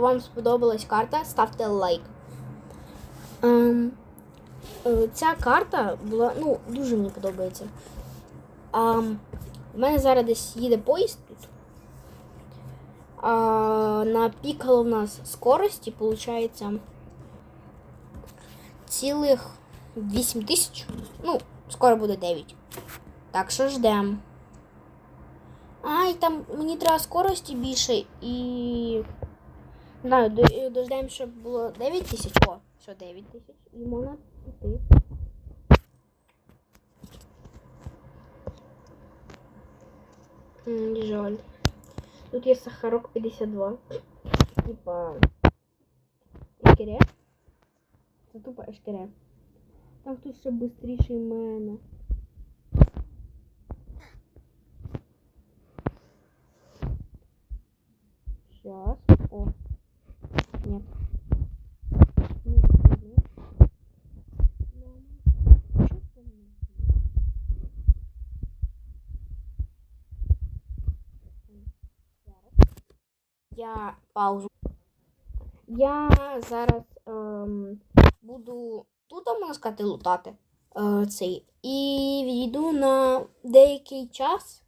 вам сподобалась карта, ставте лайк. Ем, е, ця карта була, ну, дуже мені подобається. Ем, у мене зараз десь їде поїзд тут. А, на пікало в нас скорості, виходить, цілих 8 тисяч. Ну, скоро буде 9. Так що ждем. Ай, там мені треба скорості більше і. Знаю, до- щоб було 9 тисяч. О, що 9 тисяч. І можна піти. Жаль. Тут є Сахарок 52. Типа. Ешкере. Це тупо ешкере. Там хтось ще швидший мене. Сейчас. О. Нет. Нет, нет, нет. Мама, чё ты мне делаешь? Зараз. Я паузу. Я зараз ем, буду тут, можна сказати, лутати е, цей. І відійду на деякий час.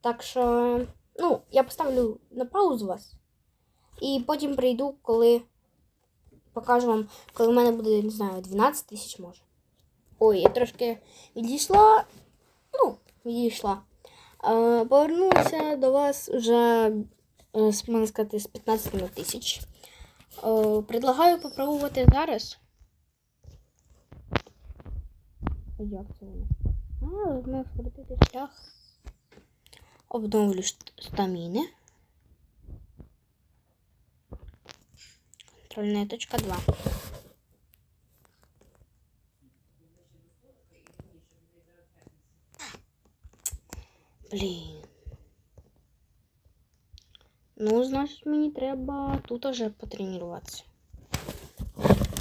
Так що, ну, я поставлю на паузу вас. І потім прийду, коли покажу вам, коли в мене буде, не знаю, 12 тисяч може. Ой, я трошки відійшла. Ну, відійшла. Е, повернулася до вас вже, можна сказати, з 15 тисяч. Е, предлагаю попробувати зараз. Як це воно? А, можна скоротити шлях. Обновлю стаміни. Контрольная точка 2. Блін. Ну, значить, мені треба тут уже потренуватися.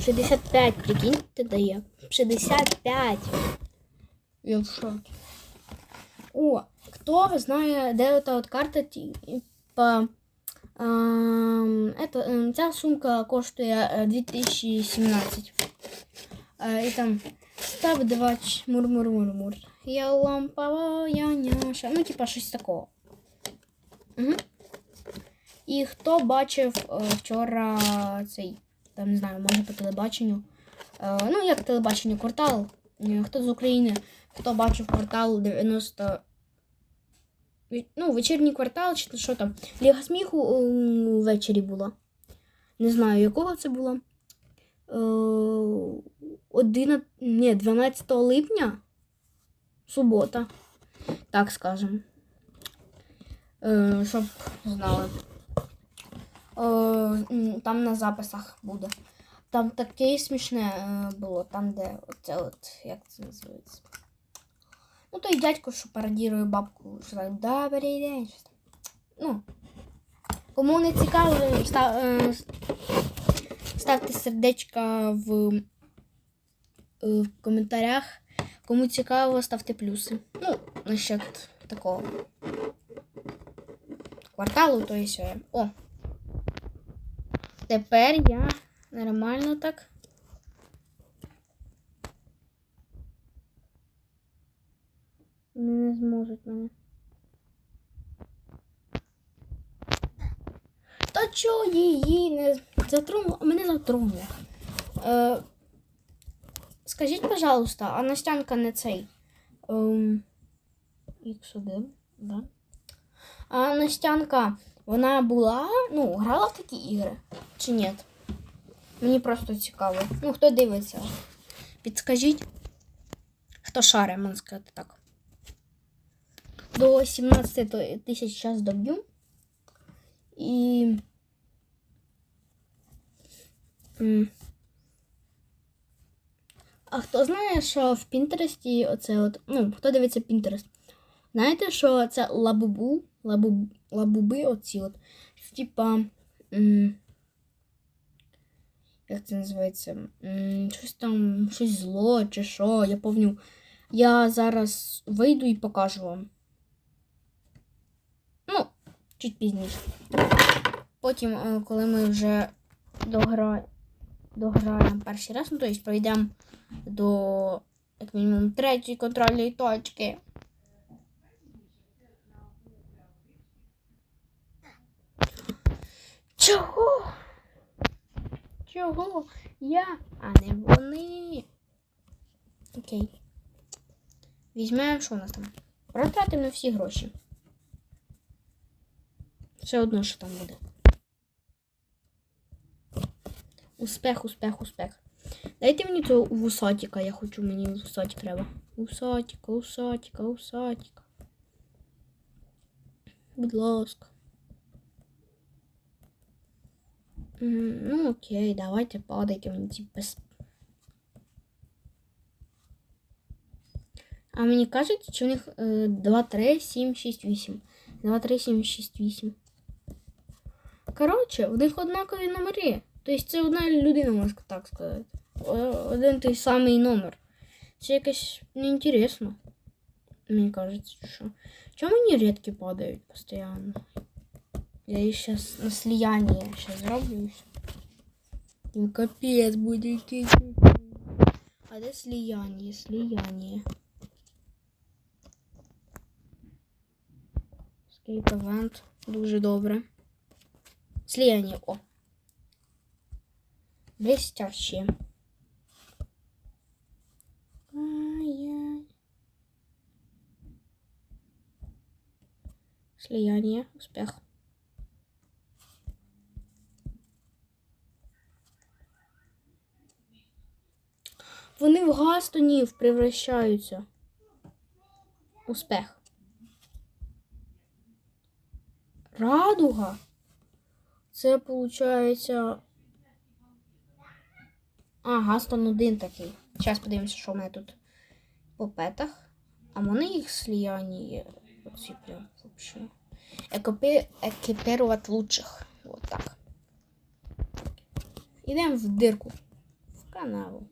65, прикиньте, дає. 65. Я в шокі. О, хто знає, де ота от карта, типа. Ем, это, ем, ця сумка коштує е, 2017. Е, і там став 2 мур-мур-мур-мур. Я лампова, я няша. Ну, типа щось такого. Угу. І хто бачив е, вчора цей, там не знаю, може по телебаченню. Е, ну, як телебачення, квартал. Е, Хто з України, хто бачив квартал 90. Ві- Ну, вечірній квартал, чи що там. Ліга сміху ввечері була. Не знаю, якого це було. Е, 11, ні, 12 липня. Субота. Так скажем. Е, щоб знали. Е, там на записах буде. Там таке смішне е, було, там, де оце от, як це називається. Ну, той дядько, що пародірує бабку, що так, добрий день. щось. Ну. Кому не цікаво, став, е, ставте сердечка в, в коментарях. Кому цікаво, ставте плюси. Ну, насчет такого кварталу, то і сьогодні. О. Тепер я нормально так. Не зможуть мене. Та чого її не затронуло? Мене затронуло. Е, скажіть, пожалуйста, а Настянка не цей. Ем, X1, да? А Настянка, вона була, ну, грала в такі ігри? Чи ні? Мені просто цікаво. Ну, хто дивиться? Підскажіть. Хто шаре, можна сказати так. До 17 тисяч час доб'ю. І. А хто знає, що в Пінтересті оце от. Ну, хто дивиться Пінтерест? Знаєте, що це лабубу, лабуб, лабуби оці от. Типа. Як це називається? Щось там, щось зло чи що, я пам'ятаю. Я зараз вийду і покажу вам. Ну, чуть пізніше. потім, е, коли ми вже догра... дограємо перший раз, ну, тобто пройдемо до як мінімум третьої контрольної точки. Чого? Чого? Я, а не вони. Окей. Візьмемо, що у нас там? Протратимо всі гроші. Все одно, що там буде. Успех, успех, успех. Дайте мені цього вусатика, я хочу, мені вусатик треба. Усатика, усатика, усатика. Будь ласка. Ну окей, давайте падайте мені ці без. А мені кажуть, що у них е, 2, 3, 7, 6, 8. 2, 3, 7, 6, 8. Коротше, у них однакові номери. Тобто це одна людина, можна так сказати. О- Один той самий номер. Це якось неінтересно. Мені кажеться, що. Чому мені рідкі падають постійно? Я їх зараз на слияние сейчас зроблю. і все. Ну капець буде йти. А де слияние? Слияние. Escape event. Дуже добре. Слияние, о. Блестяще. Ай-яй. Слияние. Успех. Вони в гастонів превращаються. Успех. Радуга. Це виходить. А, Гастон один такий. Зараз подивимося, що в мене тут по петах. А вони їх сліяні. Оці прям вообще. Екопи... Екіпірувати лучших. Вот так. Ідемо в дирку. В канаву.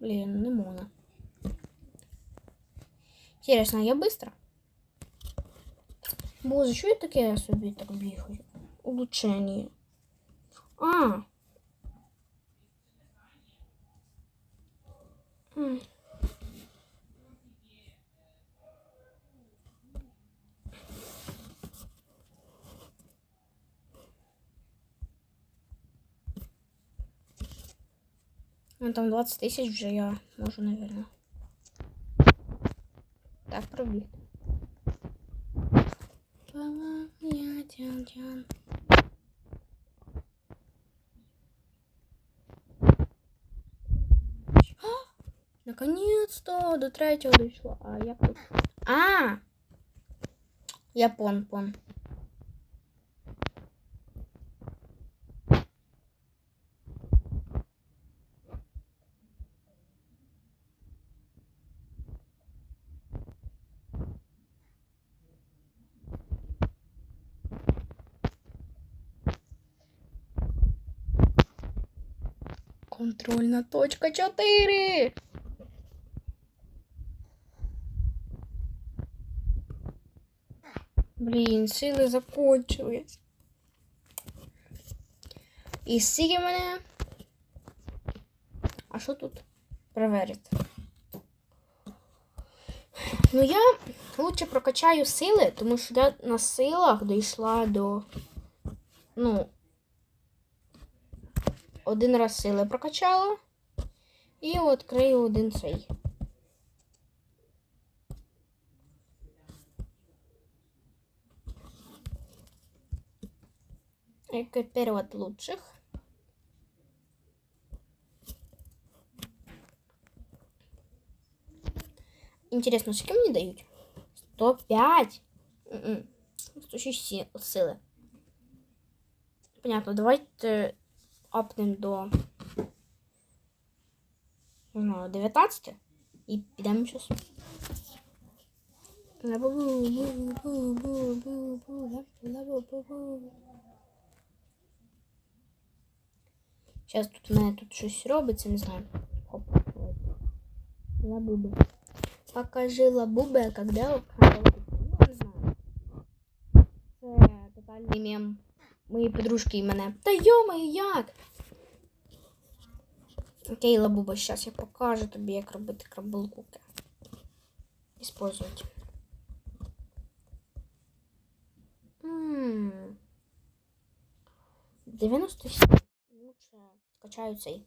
Блин, не можна. Интересно, я быстро? Боже, що я таке собі так бігаю? Улучшення. А. М. Ну, там 20 тисяч вже я можу, наверное. Так, пробіг. Наконец-то до третього дійшло. А тут? А! Я пон, Контрольна точка 4. Блін, сили закончились. І скільки мене. А що тут перевірити? Ну, я лучше прокачаю сили, тому що я на силах дійшла до. Ну. Один раз сили прокачала. І відкрию один цей. Экипировать лучших. Интересно, сколько мне дают? 105. М-м. 106 си- сили. Понятно, давайте апнем до не знаю, 19 і підемо щось. Зараз тут у мене тут щось робиться, не знаю. Хоп. Лабубы. Покажи лабубы, а когда... Не знаю. Це тотальний мем. Мої подружки і мене. Та йомаю, як? Окей, лабуба, зараз я покажу тобі, як робити крабулкуки. Используйте. М. 97. Лучше качаю цей.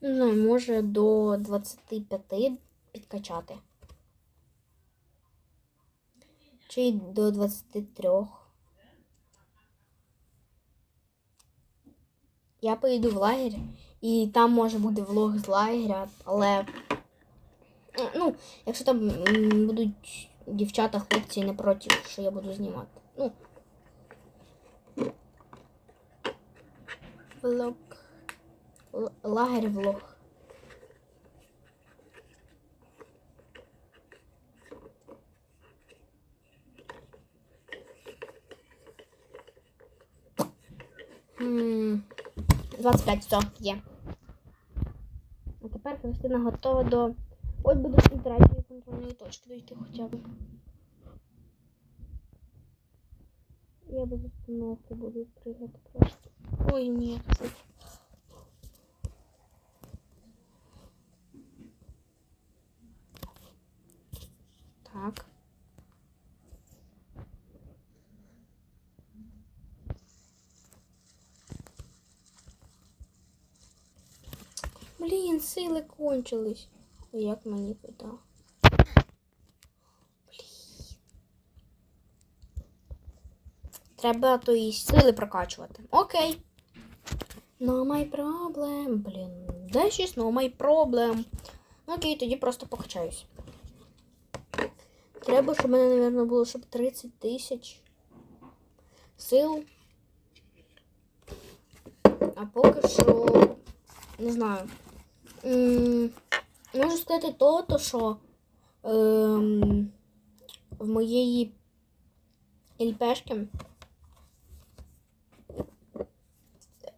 Не знаю, може до 25 підкачати. Чи до 23. Я поїду в лагерь, і там може бути влог з лагеря, але. Ну, якщо там будуть дівчата, хлопці не проти, що я буду знімати. Ну. Влог. Лагерь влог. 25, все, є. А тепер Христина готова до. Ось буде і третьої контрольної точки дойти хоча б. Я без установки буду пригати просто. Ой, ні. Так. Блін, сили кончились. Як мені туди? Блін. Треба то і сили прокачувати. Окей. No my problem. Блін. Де щось no my problem. Ну, Окей, тоді просто покачаюсь. Треба, щоб в мене, мабуть, було щоб 30 тисяч сил. А поки що не знаю. Можу сказати то, то що ем, в моєї ЛПшки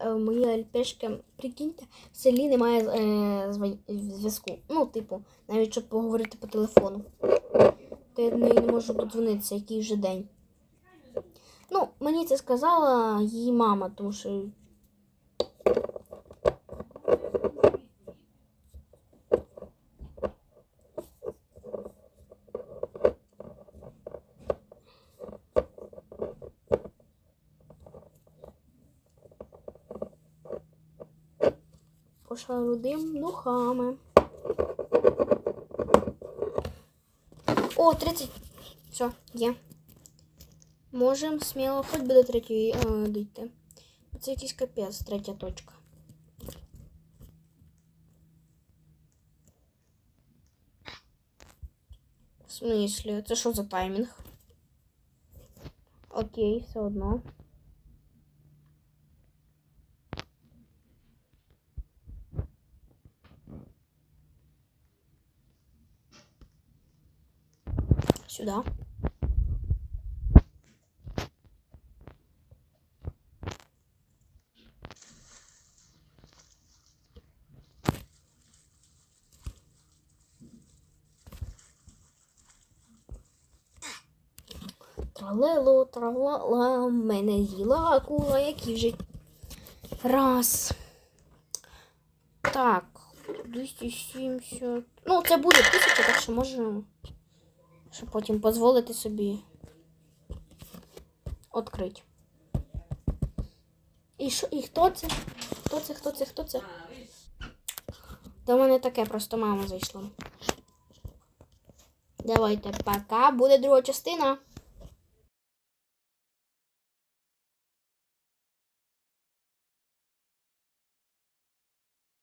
в моїй ЛПшки, прикиньте, в селі немає е, зв'язку. Ну, типу, навіть щоб поговорити по телефону. То я не можу додзвонитися, який вже день. Ну, мені це сказала її мама, тому що пошла рудим духами. О, 30. Все, є. Можемо сміло хоч би до третьої дійти. Це якийсь капець, третя точка. В смислі? Це що за таймінг? Окей, все одно. Сюда. Тралело, тралала, мене з'їла акула, які вже. Раз. Так. 270. Ну, це буде тисяча, так що можемо. Щоб потім дозволити собі відкрити. І що? І хто це? Хто це? Хто це? Хто це? До мене таке просто мама зайшла. Давайте, пока. Буде друга частина.